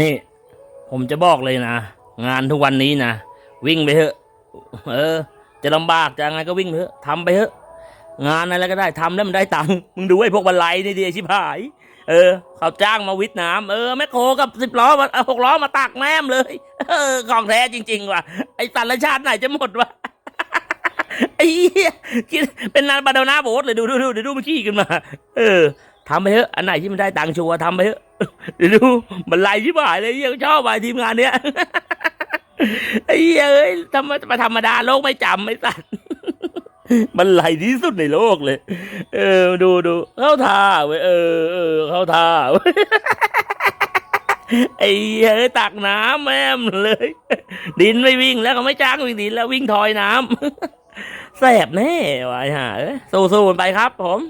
นี่ ผมจะบอกเลยนะ งานทุกวันนี้นะ วิ่งไปเถอะ เออ จะลำบากจะไงก็วิ่งไปเถอะทำไปเถอะ งานอะไรก็ได้ทำแล้วมันได้ตังค์มึงดูไอ้พวกบรรลัยนี่ดีชิบหาย เออเขาจ้างมาวิทย์น้ำเออแม่โคกับสิบล้อมาเอหกล้อมาตักแม่มเลย เออของแท้จริง ๆ ว่ะไอ้สัตว์ละชาติไหนจะหมดวะไอ้เหี้ยคิดเป็นนานบาดานาโบสเลยดูดูดูเดี๋ยวดูมันขี้ขึ้นมา เออทำไปเถอะอันไหนที่มันได้ตังค์ชัวร์ทำไปเถอะ เดี๋ยวดูบรรลัยชิบหายเลยเหี้ยังชอบไปทีมงานเนี้ยไอ้เหี้ยเอ้ยทำไมธรรมดาโลกไม่จำไม่สัตว์มันไหลที่สุดในโลกเลย เออ ดูดูเข้าท่าเว้ยเออเออเข้าท่าไอ้เหี้ยเอ้ยตักน้ำแม่มเลย ดินไม่วิ่งแล้วก็ไม่จ้างวิ่งดินแล้ววิ่งทอยน้ำแสบแน่วะไอ้ห่าสู้ๆไปครับผม